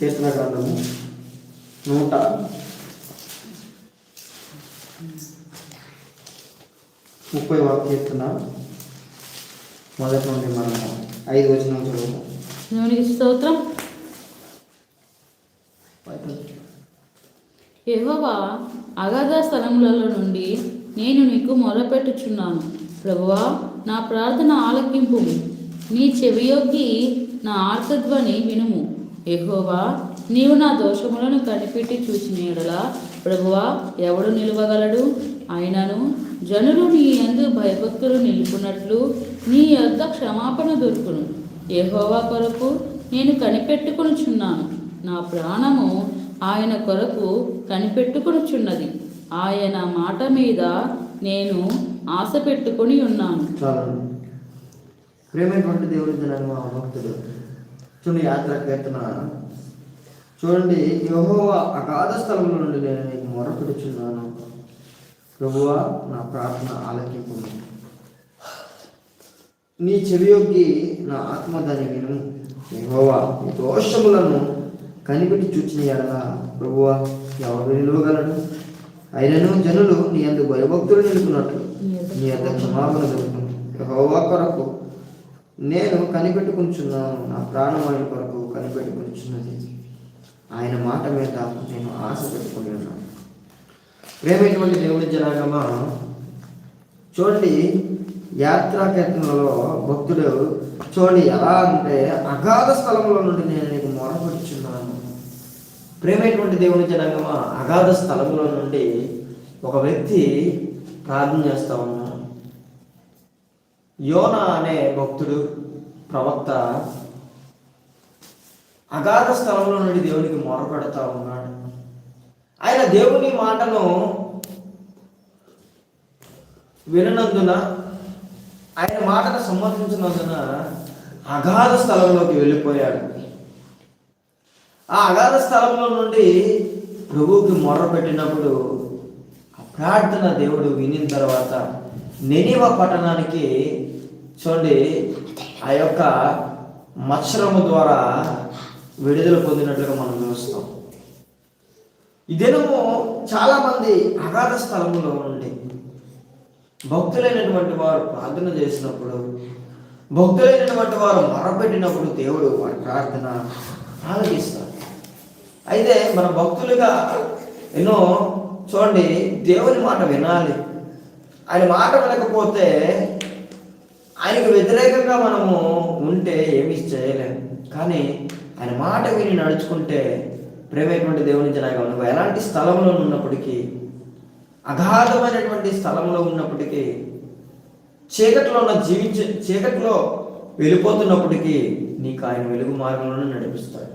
కీర్తన గ్రంథము నూట ముప్పై కీర్తన మొదటి నుండి మనము ఐదు వచ్చిన చదువుతాం. దేవునికి స్తోత్రం. యెహోవా అగాధ స్థలములలో నుండి నేను నీకు మొరపెట్టుచున్నాను. ప్రభువా నా ప్రార్థన ఆలకింపు నీ చెవియొగ్గి నా ఆర్తధ్వని వినుము. ఎహోవా నీవు నా దోషములను కనిపెట్టి చూసిన ఎడలా ప్రభువా ఎవడు నిలవగలడు? అయినను జనులు నీ యందు భయభక్తులు నిలుపునట్లు నీ యొద్ద క్షమాపణ దొరుకును. ఎహోవా కొరకు నేను కనిపెట్టుకొనుచున్నాను. నా ప్రాణము ఆయన కొరకు కనిపెట్టుకొనుచున్నది. ఆయన మాట మీద నేను ఆశ పెట్టుకొని ఉన్నాను. ప్రేమైనటువంటి దేవుడి జనాంగ భక్తుడు చూడండి యాత్ర కీర్తన చూడండి యహోవ అగాధ స్థలంలో నుండి నేను నీకు మొరపెడుచున్నాను. ప్రభువా నా ప్రార్థన ఆలకింపు నీ చెవియొగ్గి నా ఆత్మ దాని విను. యహోవా నీ దోషములను కనిపెట్టి చూచిన ఎడల ప్రభువా ఎవరు నిలవగలడు? అయినను జనులు నీ అందు భయభక్తులు నిలుపునట్లు నీ అంత క్షమాపణ దొరుకుతుంది యహోవా కొరకు నేను కనిపెట్టుకుంటున్నాను నా ప్రాణం ఆయన కొరకు కనిపెట్టుకుంటున్నది. ఆయన మాట మీద నేను ఆశ పెట్టుకుని ఉన్నాను. ప్రేమైనటువంటి దేవుడి జనాగమా చూడండి యాత్రా భక్తుడు చూడండి ఎలా అంటే అగాధ స్థలంలో నుండి నేను నీకు మొరపెట్టుచున్నాను ప్రేమైనటువంటి దేవుని జనాగమా అగాధ స్థలంలో నుండి ఒక వ్యక్తి ప్రార్థన చేస్తా ఉన్నాను యోన అనే భక్తుడు ప్రవక్త అగాధ స్థలంలో నుండి దేవునికి మొరపెడతా ఉన్నాడు. ఆయన దేవుని మాటను విననందున ఆయన మాటను సమర్థించినందున అగాధ స్థలంలోకి వెళ్ళిపోయాడు. ఆ అగాధ స్థలంలో నుండి ప్రభువుకి మొర్ర పెట్టినప్పుడు ఆ ప్రార్థన దేవుడు వినిన తర్వాత నెనివ పట్టణానికి చూడండి ఆ యొక్క మత్సరము ద్వారా విడుదల పొందినట్లుగా మనం చూస్తాం. ఈ దినము చాలామంది అగాధ స్థలంలో ఉండి భక్తులైనటువంటి వారు ప్రార్థన చేసినప్పుడు భక్తులైనటువంటి వారు మరపెట్టినప్పుడు దేవుడు వారి ప్రార్థన ఆలకిస్తాడు అయితే మన భక్తులుగా ఎన్నో చూడండి దేవుని మాట వినాలి. ఆయన మాట వినకపోతే ఆయనకు వ్యతిరేకంగా మనము ఉంటే ఏమీ చేయలేము కానీ ఆయన మాట విని నడుచుకుంటే ప్రేమైనటువంటి దేవుని జనాగా నువ్వు ఎలాంటి స్థలంలో ఉన్నప్పటికీ అగాధమైనటువంటి స్థలంలో ఉన్నప్పటికీ చీకట్లో ఉన్న జీవించే చీకట్లో వెళ్ళిపోతున్నప్పటికీ నీకు ఆయన వెలుగు మార్గంలోనే నడిపిస్తాడు.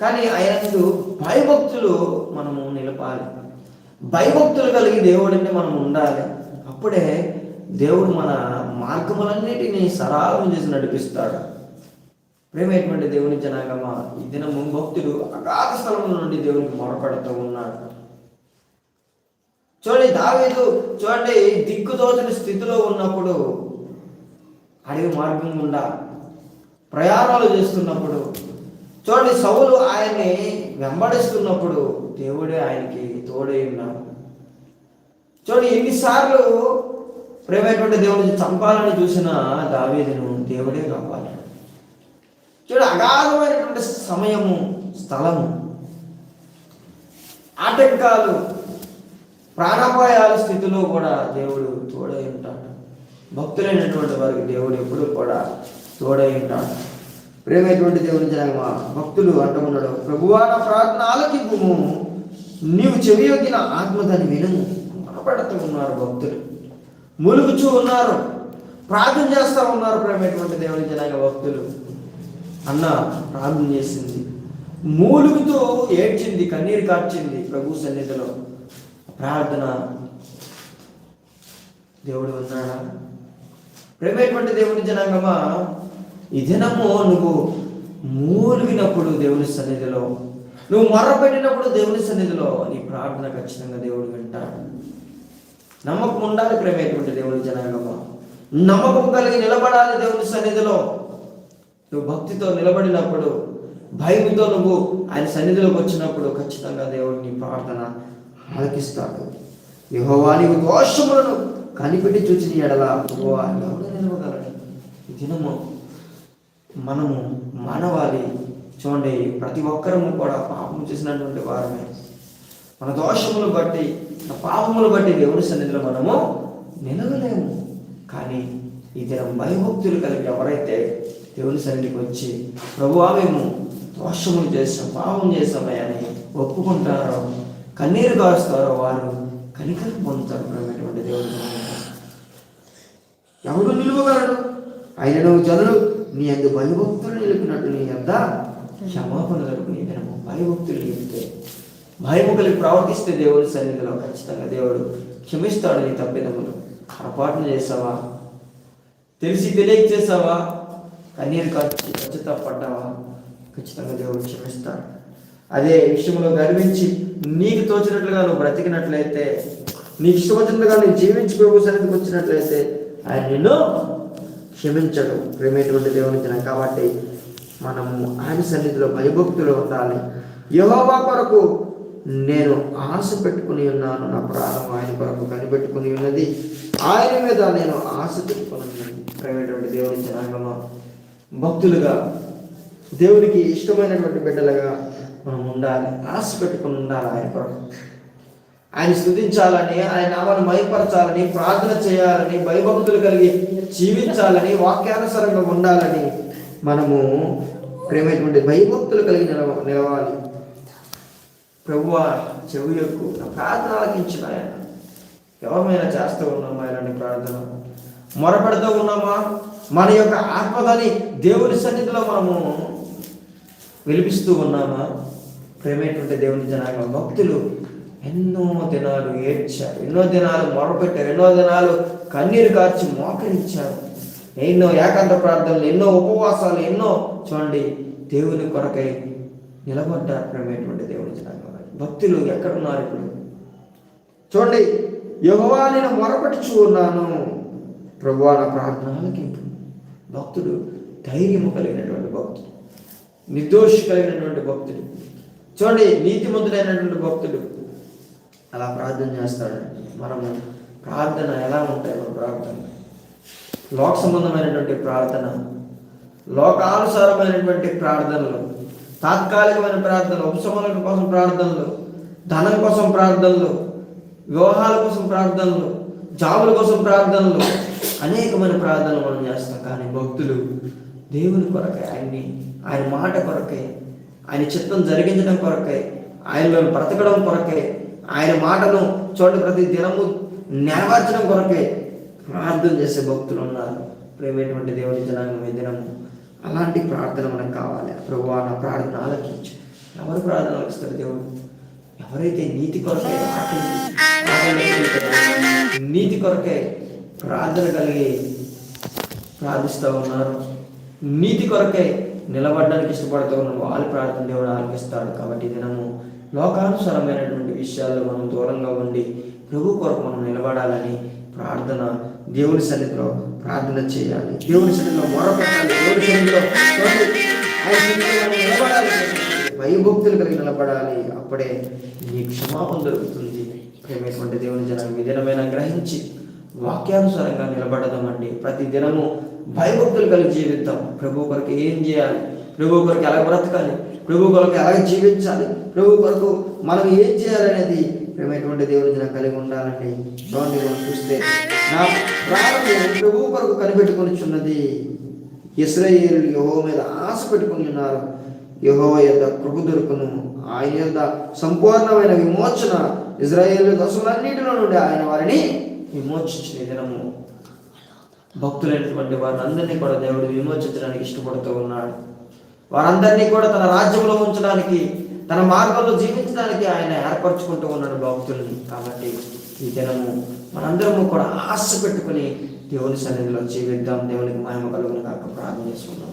కానీ ఆయనకు భయభక్తులు మనము నిలపాలి. భయభక్తులు కలిగి దేవుడిని మనం ఉండాలి. అప్పుడే దేవుడు మన మార్గములన్నిటినీ సరాలం చేసి నడిపిస్తాడు. ప్రేమైనటువంటి దేవుని జనాగమ ఈ దినము భక్తుడు అగాధ స్థలం నుండి దేవునికి మొరపెడుతూ ఉన్నాడు. చూడండి దావీదు చూడండి దిక్కుదోచని స్థితిలో ఉన్నప్పుడు అడవి మార్గం గుండా ప్రయాణాలు చేస్తున్నప్పుడు చూడండి సౌలు ఆయన్ని వెంబడిస్తున్నప్పుడు దేవుడే ఆయనకి తోడై ఉన్నాడు. చూడండి ఎన్నిసార్లు ప్రేమైనటువంటి దేవుడిని చంపాలని చూసిన దావేదిను దేవుడే కాపాడు చూడు అగాధమైనటువంటి సమయము స్థలము ఆటంకాలు ప్రాణాపాయాల స్థితిలో కూడా దేవుడు తోడై ఉంటాడు. భక్తులైనటువంటి వారికి దేవుడు ఎప్పుడు కూడా తోడై ఉంటాడు. ప్రేమైనటువంటి దేవుని జనగమా భక్తులు అంటున్నాడు ప్రభువా నా ప్రార్థన ఆలకింపు నీవు చెవియొగ్గిన ఆత్మదాన్ని వినము మనపడుతూ ఉన్నారు భక్తులు. ములుగుచూ ఉన్నారు ప్రార్థన చేస్తూ ఉన్నారు ప్రేమైనటువంటి దేవుని జనాంగ భక్తులు. అన్న ప్రార్థన చేసింది. మూలుగుతో ఏడ్చింది కన్నీరు కార్చింది ప్రభు సన్నిధిలో. ప్రార్థన దేవుడు ఉన్నాడా ప్రేమైనటువంటి దేవుని జనాంగమా ఈ దినము నువ్వు మూలిగినప్పుడు దేవుని సన్నిధిలో నువ్వు మొరపెట్టినప్పుడు దేవుని సన్నిధిలో నీ ప్రార్థన ఖచ్చితంగా దేవుడు వింటాడు. నమ్మకం ఉండాలి ప్రేమైనటువంటి దేవుని జనాంగమా. నమ్మకం కలిగి నిలబడాలి దేవుని సన్నిధిలో. నువ్వు భక్తితో నిలబడినప్పుడు భయంతో నువ్వు ఆయన సన్నిధిలోకి వచ్చినప్పుడు ఖచ్చితంగా దేవుడు నీ ప్రార్థన ఆలకిస్తాడు. యెహోవా నీవు దోషములను కనిపెట్టి చూచిన ఎడల యహోవా ఎవడు నిలవగలడు. దినము మనము మానవాళి చూడండి ప్రతి ఒక్కరము కూడా పాపం చేసినటువంటి వారమే. మన దోషములు బట్టి మన పాపములు బట్టి దేవుని సన్నిధిలో మనము నిలవలేము. కానీ ఈ దినం భయభక్తులు కలిగి ఎవరైతే దేవుని సన్నిధికి వచ్చి ప్రభువా మేము దోషములు చేస్తాం పాపం చేస్తామని అని ఒప్పుకుంటారో కన్నీరు కారుస్తారో వారు కనికరం పొందుతారు ప్రేమటువంటి దేవుని ఎవడు నిలువగలడు? ఆయనను చదువు నీ అందు భయభక్తులు నిలిపినట్టు నీ అంత క్షమాపణలకు నీ దినము భయభక్తులు నిలిపితే భయము కలిగి ప్రవర్తిస్తే దేవుడి సన్నిధిలో ఖచ్చితంగా దేవుడు క్షమిస్తాడు నీ తప్పిదములు. పొరపాటును చేసావా? తెలిసి తెలియక చేసావా? కన్నీరు ఖర్చు ఖచ్చితంగా పడ్డావా ఖచ్చితంగా దేవుడు క్షమిస్తాడు. అదే విషయంలో గర్వించి నీకు తోచినట్లుగా నువ్వు బ్రతికినట్లయితే నీకు ఇష్టం వచ్చినట్లుగా నువ్వు జీవించి ప్రభు సన్నిధికి వచ్చినట్లయితే ఆయన నిన్ను క్షమించడు ప్రేమేటువంటి దేవుని జనం కాబట్టి మనము ఆయన సన్నిధిలో భయభక్తులు ఉండాలి. యహోవా కొరకు నేను ఆశ పెట్టుకుని ఉన్నాను. నా ప్రాణం ఆయన కొరకు కనిపెట్టుకుని ఉన్నది. ఆయన మీద నేను ఆశ పెట్టుకుని ఉన్నాను. ప్రేమేటువంటి దేవుని జనాంగంలో భక్తులుగా దేవునికి ఇష్టమైనటువంటి బిడ్డలుగా మనం ఉండాలి. ఆశ పెట్టుకుని ఉండాలి ఆయన కొరకు. ఆయన స్థుతించాలని ఆయన నామాన్ని మయపరచాలని ప్రార్థన చేయాలని భయభక్తులు కలిగి జీవించాలని వాక్యానుసరంగా ఉండాలని మనము ప్రేమైనటువంటి భయభక్తులు కలిగి నిలవ నిలవాలి. ప్రభువ చెవి యొక్క నా ప్రార్థన ఆలకించిన ఆయన ఎవరిమైనా చేస్తూ ఉన్నామా ఇలాంటి ప్రార్థన మొరపెడుతూ ఉన్నామా? మన యొక్క ఆత్మగాని దేవుని సన్నిధిలో మనము విలిపిస్తూ ఉన్నామా? ప్రేమైనటువంటి దేవుని జనాంగం భక్తులు ఎన్నో దినాలు ఏడ్చారు ఎన్నో దినాలు మొరపెట్టారు ఎన్నో దినాలు కన్నీరు కార్చి మోకరించారు. ఎన్నో ఏకాంత ప్రార్థనలు ఎన్నో ఉపవాసాలు ఎన్నో చూడండి దేవుని కొరకై నిలబడ్డారు ప్రేమేటువంటి దేవుని జనాంగం భక్తులు ఎక్కడున్నారు ఇప్పుడు? చూడండి యహోవా నేను మొరపెట్టుచు ఉన్నాను. ప్రభువా నా ప్రార్థన భక్తుడు ధైర్యము కలిగినటువంటి భక్తుడు నిర్దోషి కలిగినటువంటి భక్తుడు. చూడండి నీతిమంతుడైనటువంటి భక్తుడు. అలా ప్రార్థన చేస్తాడు. మనము ప్రార్థన ఎలా ఉంటాయి మన ప్రార్థన. లోక సంబంధమైనటువంటి ప్రార్థన లోకానుసారమైనటువంటి ప్రార్థనలు తాత్కాలికమైన ప్రార్థనలు ఉపశమనం కోసం ప్రార్థనలు ధనం కోసం ప్రార్థనలు వివాహాల కోసం ప్రార్థనలు జాబుల కోసం ప్రార్థనలు అనేకమైన ప్రార్థనలు మనం చేస్తాం. కానీ భక్తులు దేవుని కొరకై ఆయన్ని ఆయన మాట కొరకై ఆయన చిత్తం జరిగించడం కొరకై ఆయనలో బ్రతకడం కొరకై ఆయన మాటను చూడండి ప్రతి దినము నెరవేర్చడం కొరకే ప్రార్థన చేసే భక్తులు ఉన్నారు. ప్రేమైనటువంటి దేవుని జనాంగం దినము అలాంటి ప్రార్థన మనకు కావాలి. ప్రభు నా ప్రార్థన ఆలకించు. ఎవరు ప్రార్థన ఆలకిస్తారు దేవుడు? ఎవరైతే నీతి కొరకే నీతి కొరకే ప్రార్థన కలిగి ప్రార్థిస్తూ ఉన్నారు. నీతి కొరకే నిలబడడానికి ఇష్టపడుతూ ఉన్న వాళ్ళు ప్రార్థన దేవుడు ఆలకిస్తాడు. కాబట్టి దినము లోకానుసారమైనటువంటి విషయాల్లో మనం దూరంగా ఉండి ప్రభు కొరకు మనం నిలబడాలని ప్రార్థన దేవుని సన్నిధిలో ప్రార్థన చేయాలి. దేవుని సన్నిధిలో మొరపెట్టాలి. దేవుని సన్నిధిలో నిలబడాలి భయభక్తులు కలిగి నిలబడాలి. అప్పుడే నీ క్షమాపణ దొరుకుతుంది. ప్రేమటువంటి దేవుని జనం విధినమైన గ్రహించి వాక్యానుసారంగా నిలబడదామండి. ప్రతి దినము భయభక్తులు కలిగి జీవిద్దాం. ప్రభు కొరకు ఏం చేయాలి? ప్రభు కొరకు ఎలా బ్రతకాలి? ప్రభు కొరకు ఎలా జీవించాలి? ప్రభు కొరకు మనం ఏం చేయాలనేది ప్రేమైనటువంటి దేవుని కలిగి ఉండాలండి. చూడండి మనం చూస్తే. నా ప్రాణం ప్రభు కొరకు కనిపెట్టుకొనిచున్నది ఇస్రాయేలు యహో మీద ఆశ పెట్టుకుని ఉన్నారు. యహో యొక్క కృప దొరుకును. ఆయన యొక్క సంపూర్ణమైన విమోచన ఇజ్రాయేల్ దశలన్నిటిలో నుండి ఆయన వారిని విమోచించిన దినము. భక్తులైనటువంటి వారిని అందరినీ కూడా దేవుడు విమోచించడానికి ఇష్టపడుతూ ఉన్నాడు. వారందరినీ కూడా తన రాజ్యంలో ఉంచడానికి తన మార్గంలో జీవించడానికి ఆయన ఏర్పరచుకుంటూ ఉన్నాడు భక్తుల్ని కాబట్టి ఈ దినము మనందరము కూడా ఆశ పెట్టుకుని దేవుని సన్నిధిలో జీవిద్దాం. దేవునికి మహిమ కలుగును కాక ప్రార్థన చేసుకుందాం.